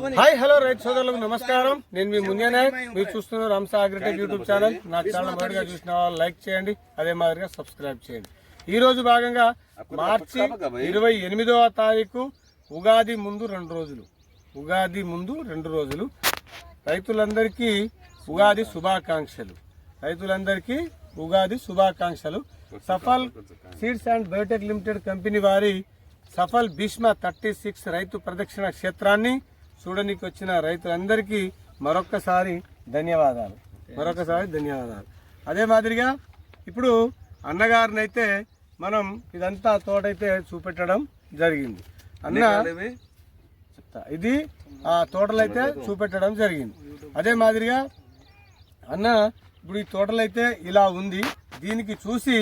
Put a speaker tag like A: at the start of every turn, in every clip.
A: Hi hello రైతు సోదరులకు నమస్కారం. నేను మీ ముందే నాయక్. మీరు చూస్తున్నారు రంసా అగ్రిటెక్ యూట్యూబ్ ఛానల్. నా ఛానల్ మొదటిగా చూసిన వాళ్ళు లైక్ చేయండి అదే మాదిరిగా సబ్స్క్రైబ్ చేయండి. ఈ రోజు భాగంగా మార్చి ఇరవై ఎనిమిదవ తారీఖు ఉగాది ముందు రెండు రోజులు. ఉగాది ముందు రెండు రోజులు. రైతులందరికీ ఉగాది శుభాకాంక్షలు. రైతులందరికీ ఉగాది శుభాకాంక్షలు. Safal seeds and biotech limited company వారి సఫల్ భీష్మ థర్టీ సిక్స్ రైతు ప్రదక్షిణ క్షేత్రాన్ని చూడడానికి వచ్చిన రైతులందరికీ మరొక్కసారి ధన్యవాదాలు. మరొకసారి ధన్యవాదాలు. అదే మాదిరిగా ఇప్పుడు అన్నగారిని అయితే మనం ఇదంతా తోటైతే చూపెట్టడం జరిగింది. అన్న చెప్తా. ఇది ఆ తోటలు అయితే చూపెట్టడం జరిగింది. అదే మాదిరిగా అన్న ఇప్పుడు ఈ తోటలు అయితే ఇలా ఉంది. దీనికి చూసి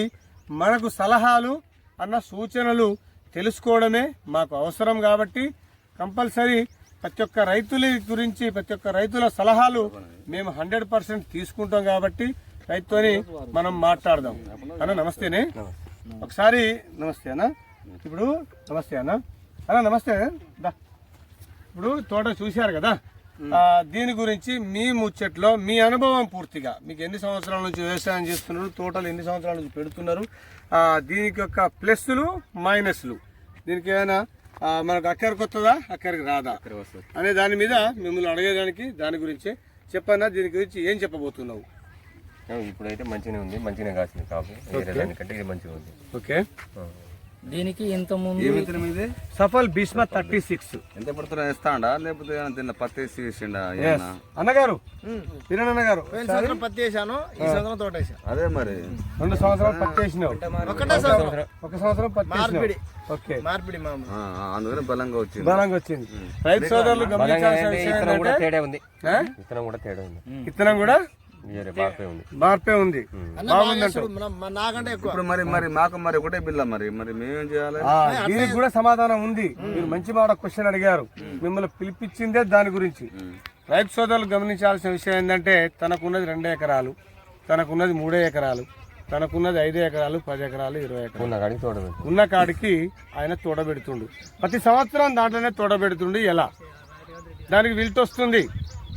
A: మనకు సలహాలు అన్న సూచనలు తెలుసుకోవడమే మాకు అవసరం కాబట్టి కంపల్సరీ ప్రతి ఒక్క రైతుల గురించి ప్రతి ఒక్క రైతుల సలహాలు మేము హండ్రెడ్ పర్సెంట్ తీసుకుంటాం కాబట్టి రైతుని మనం మాట్లాడదాం. అన్న నమస్తేనే. ఒకసారి నమస్తే అన్న. ఇప్పుడు నమస్తే అన్న. అన్న నమస్తే. దా. ఇప్పుడు తోట చూశారు కదా? దీని గురించి మీ ముచ్చట్లో మీ అనుభవం పూర్తిగా మీకు ఎన్ని సంవత్సరాల నుంచి వ్యవసాయం చేస్తున్నారు తోటలు ఎన్ని సంవత్సరాల నుంచి పెడుతున్నారు దీనికి యొక్క ప్లస్లు మైనస్లు దీనికి ఏమైనా మనకు అక్కడికి వస్తుందా? అక్కడికి రాదా అనే దాని మీద మిమ్మల్ని అడిగేదానికి దాని గురించి చెప్పన్నా దీని గురించి ఏం చెప్పబోతున్నావు?
B: ఇప్పుడైతే మంచిగానే ఉంది మంచిగానే కాసింది కాపు. ఇది మంచిగా ఉంది.
A: ఓకే.
C: దీనికి ఇంత ముందు
D: ఏ విత్తనం ఇది?
A: Safal Bhishma thirty six.
D: ఎంత పడుతున్నా ఇస్తాడా లేకపోతే ఏమైనా దీనిలో పత్తి వేసి వేసిండా ఏమన్నా?
A: అన్నగారు కిరణ్ అన్నగారు.
E: సంవత్సరం పత్తి వేసాను ఈ సంవత్సరం తోట వేసాను.
D: అదే మరి.
A: రెండు సంవత్సరాలు పత్తి వేసినావు.
E: ఒకటే సంవత్సరం.
A: ఒక సంవత్సరం పత్తి
E: మార్పిడి.
A: వేసినావు ఓకే.
E: మార్పిడి మామూలు
D: ఆ, ఆ, అందుకనే బలంగా వచ్చింది.
A: బలంగా వచ్చింది. రైతు సోదరులు గమనించాల్సిన విషయం
B: కూడా
A: ఏంటంటే
B: తేడా ఉంది.
A: ఆ?
B: కూడా తేడా ఉంది.
A: విత్తనం కూడా? మార్పే ఉంది.
E: నాకంటే
D: ఇప్పుడు మరి మరి మాకు మరి ఒకటే బిల్ల మరి మరి మేమేం చేయాలి?
A: దీనికి కూడా సమాధానం ఉంది. మీరు మంచి మాట క్వశ్చన్ అడిగారు. మిమ్మల్ని పిలిపించిందే దాని గురించి. రైతు సోదరులు గమనించాల్సిన విషయం ఏంటంటే తనకున్నది రెండు ఎకరాలు తనకున్నది మూడే ఎకరాలు తనకున్నది ఐదు ఎకరాలు పది ఎకరాలు ఇరవై ఎకరాలు.
B: ఉన్న కాడికి తోడబెట్టు
A: ఉన్న కాడికి ఆయన తోడబెడుతుండు ప్రతి సంవత్సరం దాంట్లోనే తోడబెడుతుండు ఎలా? దానికి విల్ట్ వస్తుంది.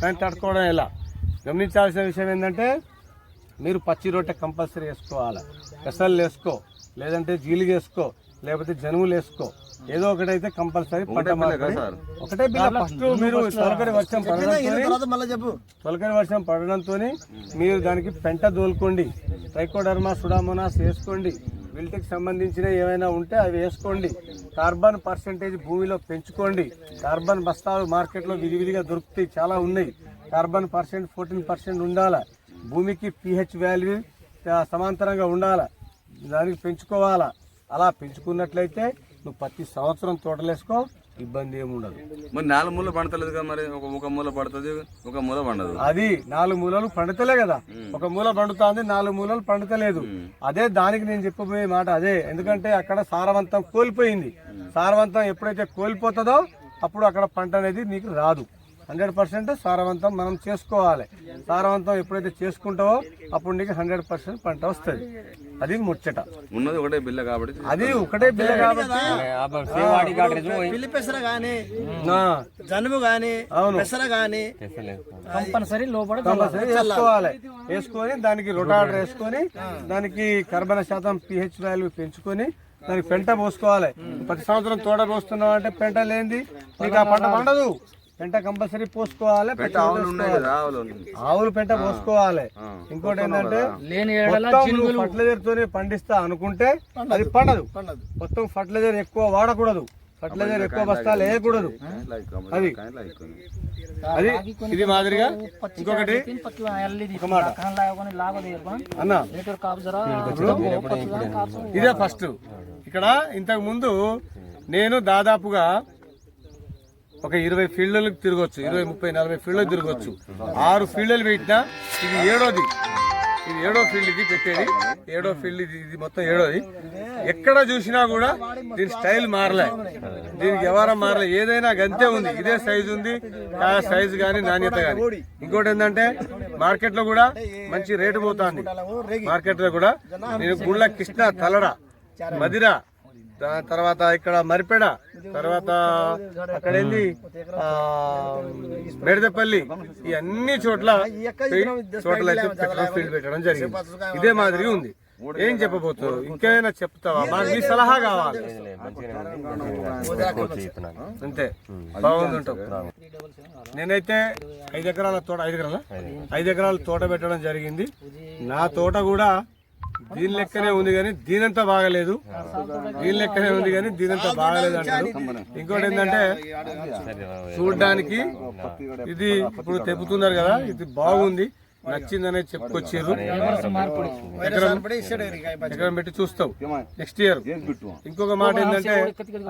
A: దాన్ని తట్టుకోవడం ఎలా? గమనించాల్సిన విషయం ఏంటంటే మీరు పచ్చి రొట్టె కంపల్సరీ వేసుకోవాలి. పెసలు వేసుకో లేదంటే జీలిగ వేసుకో లేకపోతే జనుములు వేసుకో. ఏదో ఒకటైతే కంపల్సరీ పంట? ఒకటే బిల్ల ఫస్ట్ మీరు తొలకరి వర్షం పడడంతో
E: తర్వాత మళ్ళీ చెప్పు.
A: తొలకరి వర్షం పడడంతో మీరు దానికి పెంట దోలుకోండి. ట్రైకోడర్మా సుడామోనాస్ వేసుకోండి. విల్టికి సంబంధించిన ఏమైనా ఉంటే అవి వేసుకోండి. కార్బన్ పర్సెంటేజ్ భూమిలో పెంచుకోండి. కార్బన్ బస్తాలు మార్కెట్లో విధివిధిగా దొరుకుతాయి. చాలా ఉన్నాయి. కార్బన్ పర్సెంట్ ఫోర్టీన్ పర్సెంట్ ఉండాలా? భూమికి పిహెచ్ వాల్యూ సమాంతరంగా ఉండాలా? దానికి పెంచుకోవాలా? అలా పెంచుకున్నట్లయితే నువ్వు ప్రతి సంవత్సరం తోటలేసుకో ఇబ్బంది ఏమి ఉండదు.
D: మరి నాలుగు మూల పండతలేదు కదా మరి? ఒక ఒక మూల పడుతుంది ఒక మూల పండదు.
A: అది నాలుగు మూలలు పండుతలే కదా. ఒక మూల పండుతుంది నాలుగు మూలలు పండుతలేదు. అదే దానికి నేను చెప్పబోయే మాట అదే. ఎందుకంటే అక్కడ సారవంతం కోల్పోయింది. సారవంతం ఎప్పుడైతే కోల్పోతుందో అప్పుడు అక్కడ పంట అనేది నీకు రాదు. హండ్రెడ్ పర్సెంట్ సారవంతం మనం చేసుకోవాలి. సారవంతం ఎప్పుడైతే చేసుకుంటావో అప్పుడు నీకు హండ్రెడ్ పర్సెంట్ పంట వస్తుంది. అది ముచ్చట.
D: ఉన్నది ఒకటే బిల్ల కాబట్టి
A: అది ఒకటే బిల్ల కాబట్టి.
E: పెసర గాని
A: ఆ,
E: జనుము గాని
A: అవును.
E: పెసర గాని
B: తెస్తలేదు.
C: కంపల్సరీ లోపల
A: వేసుకోవాలి. వేసుకొని దానికి రొటాటర్ వేసుకొని దానికి కర్బన శాతం పిహెచ్ వాల్యూ పెంచుకొని దానికి పెంట పోసుకోవాలి. ప్రతి సంవత్సరం తోట పోస్తున్నావు అంటే పెంట లేనిది నీకు ఆ పంట పండదు. పెంట కంపల్సరీ పోసుకోవాలి పెంట
D: ఆవులు ఉన్నాయి కదా ఆవులు
A: ఆవులు పెంట పోసుకోవాలి. ఇంకోటి ఏంటంటే ఫర్టిలైజర్ తోనే పండిస్తా అనుకుంటే అది పండదు
E: పండదు.
A: మొత్తం ఫర్టిలైజర్ ఎక్కువ వాడకూడదు. ఫర్టిలైజర్ ఎక్కువ బస్తాలు వేయకూడదు. అది. అది ఇది మాదిరిగా ఇంకొకటి అన్న ఇదే ఫస్ట్. ఇక్కడ ఇంతకు ముందు నేను దాదాపుగా ఒక ఇరవై ఫీల్డ్లకు తిరగొచ్చు. ఇరవై ముప్పై నలభై ఫీల్డ్లకు తిరగచ్చు. ఆరు ఫీల్డ్లు పెట్టినా ఇది ఏడోది. ఇది ఏడో ఫీల్డ్ ఇది పెట్టేది. ఏడో ఫీల్డ్ ఇది ఇది మొత్తం ఏడోది. ఎక్కడ చూసినా కూడా దీని స్టైల్ మారలే. దీనికి వ్యవహారం మారలే. ఏదైనా గంతే ఉంది. ఇదే సైజు ఉంది. ఆ సైజు కానీ నాణ్యత కానీ ఇంకోటి ఏంటంటే మార్కెట్లో కూడా మంచి రేటు పోతుంది. మార్కెట్లో కూడా నేను గుళ్ళ కృష్ణ తలడ మదిరా దాని తర్వాత ఇక్కడ మరిపెడ తర్వాత అక్కడ ఏంది ఆ, మెడదపల్లి ఈ అన్ని చోట్ల చోట్ల అయితే పెట్రోల్ ఫీల్డ్ పెట్టడం జరిగింది. ఇదే మాదిరి ఉంది. ఏం చెప్పబోతున్నారు? ఇంకేమైనా చెప్తావా? మాకు మీ సలహా కావాలి. అంతే. బాగుంది నేనైతే ఐదు ఎకరాల తోట ఐదు ఎకరాల? ఐదు ఎకరాల తోట పెట్టడం జరిగింది. నా తోట కూడా దీని లెక్కనే ఉంది కానీ దీనంతా బాగలేదు. దీని లెక్కనే ఉంది కానీ దీనంతా బాగలేదు అంటారు. ఇంకోటి ఏంటంటే చూడడానికి ఇది ఇప్పుడు తెప్పుతున్నారు కదా ఇది బాగుంది నచ్చిందనే చెప్పుకొచ్చారు ఎకరం పెట్టి చూస్తావు నెక్స్ట్ ఇయర్ ఇంకొక మాట ఏంటంటే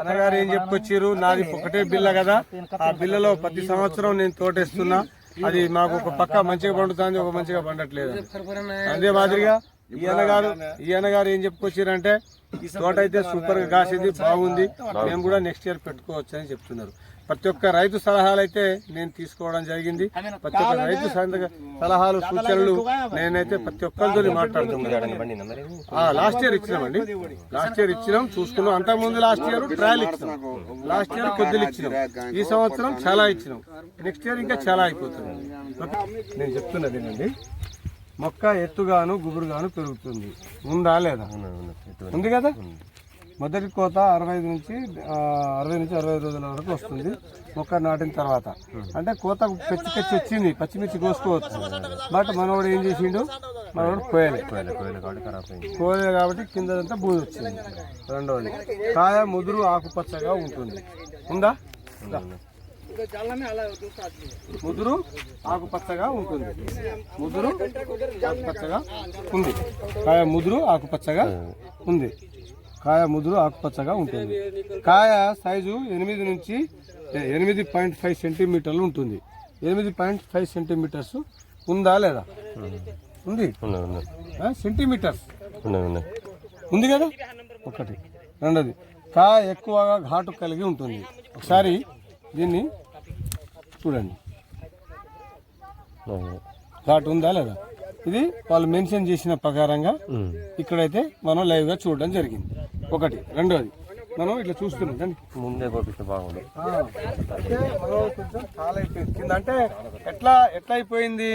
A: అన్నగారు ఏం చెప్పుకొచ్చారు నాది ఒకటే బిల్ల కదా ఆ బిల్లలో ప్రతి సంవత్సరం నేను తోటేస్తున్నా అది మాకు ఒక పక్క మంచిగా పండుతుంది ఒక మంచిగా పండట్లేదు. అదే మాదిరిగా ఈ అన్నగారు ఈ అన్నగారు ఏం చెప్పుకొచ్చారంటే తోట అయితే సూపర్గా కాసింది బాగుంది మేము కూడా నెక్స్ట్ ఇయర్ పెట్టుకోవచ్చు అని చెప్తున్నారు. ప్రతి ఒక్క రైతు సలహాలు అయితే నేను తీసుకోవడం జరిగింది. ప్రతి ఒక్క రైతు సంద- సలహాలు సూచనలు నేనైతే ప్రతి ఒక్కరితో మాట్లాడుతున్నాను. లాస్ట్ ఇయర్ ఇచ్చినామండి. లాస్ట్ ఇయర్ ఇచ్చినాం చూసుకున్నాం. అంతకు ముందు లాస్ట్ ఇయర్ ట్రయల్ ఇచ్చినాం. లాస్ట్ ఇయర్ కొద్దిలు ఇచ్చినాం. ఈ సంవత్సరం చాలా ఇచ్చినాం. నెక్స్ట్ ఇయర్ ఇంకా చాలా అయిపోతుంది? నేను చెప్తున్నది ఏంటండి? మొక్క ఎత్తుగాను గుబురుగాను పెరుగుతుంది. ఉందా లేదా? ఉంది కదా? మొదటి కోత అరవై ఐదు నుంచి అరవై నుంచి అరవై ఐదు రోజుల వరకు వస్తుంది. మొక్క నాటిన తర్వాత. అంటే కోత పెచ్చి పెచ్చి వచ్చింది. పచ్చిమిర్చి కోసుకోవచ్చు. బట్ మనవాడు ఏం చేసిండు? మనవాడు కోయలే.
B: కోయలు కాబట్టి
A: కిందంతా బూజు వచ్చింది. రెండవది కాయ ముదురు ఆకుపచ్చగా ఉంటుంది. ఉందా? ముదురు ఆకుపచ్చగా ఉంటుంది. ముదురు ఆకుపచ్చగా ఉంది. కాయ ముదురు ఆకుపచ్చగా ఉంది. కాయ ముదురు ఆకుపచ్చగా ఉంటుంది. కాయ సైజు ఎనిమిది నుంచి ఎనిమిది పాయింట్ ఫైవ్ సెంటీమీటర్లు ఉంటుంది. ఎనిమిది పాయింట్ ఫైవ్ సెంటీమీటర్స్ ఉందా లేదా? ఉంది. సెంటీమీటర్స్. ఉంది కదా? ఒకటి. రెండోది. కాయ ఎక్కువగా ఘాటు కలిగి ఉంటుంది. ఒకసారి దీన్ని చూడండి. ఘాటు ఉందా లేదా? ఇది వాళ్ళు మెన్షన్ చేసిన ప్రకారంగా. ఇక్కడైతే మనం లైవ్గా చూడడం జరిగింది. ఒకటి. రెండోది. మనం ఇట్లా చూస్తున్నాం.
B: ముందే బాగుండు.
A: అయితే మనం కొంచెం కింద అంటే ఎట్లా ఎట్లా అయిపోయింది?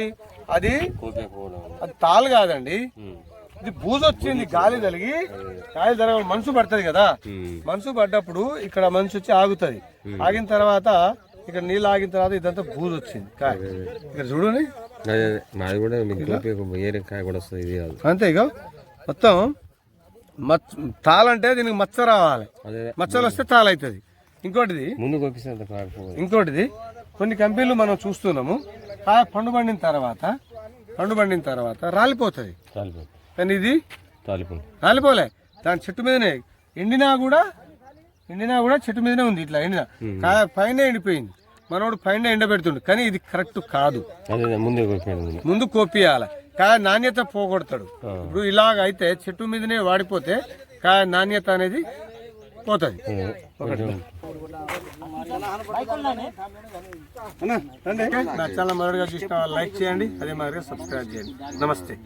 A: అది అది తాళ్ళు కాదండి. ఇది బూజు వచ్చింది గాలి తలిగి. గాలి తరగ మనసు పడుతుంది కదా. మనసు పడ్డప్పుడు ఇక్కడ మనసు వచ్చి ఆగుతుంది. ఆగిన తర్వాత ఇక్కడ నీళ్ళు ఆగిన తర్వాత ఇదంతా బూజు వచ్చింది కాయ. ఇక్కడ
B: అదే అదే మాది కూడా మీకు ఏరే కాయ కూడా వస్తుంది ఇది కాదు.
A: అంతే ఇక మొత్తం మచ్చ తాళంటే దీనికి మచ్చ రావాలి. మచ్చలు వస్తే తాళ అవుతుంది ఇంకోటిది.
B: ముందు
A: ఇంకోటిది కొన్ని కంపెనీలు మనం చూస్తున్నాము. కాయ పండు పండిన తర్వాత పండు పండిన తర్వాత రాలిపోతుంది. కానీ ఇది రాలిపోలే. దాని చెట్టు మీదనే ఎండినా కూడా ఎండినా కూడా చెట్టు మీదనే ఉంది ఇట్లా ఎండిన. కాయ పైన ఎండిపోయింది. మనోడు పైన ఎండబెడుతుండు. కానీ ఇది కరెక్ట్ కాదు.
B: ముందే
A: కోపియాలి. కాయ నాణ్యత పోగొడతాడు. ఇప్పుడు ఇలాగ అయితే చెట్టు మీదనే వాడిపోతే కాయ నాణ్యత అనేది పోతుంది. నా ఛానల్ చూసిన వాళ్ళు లైక్ చేయండి. అదే మాదిరిగా సబ్స్క్రైబ్ చేయండి. నమస్తే.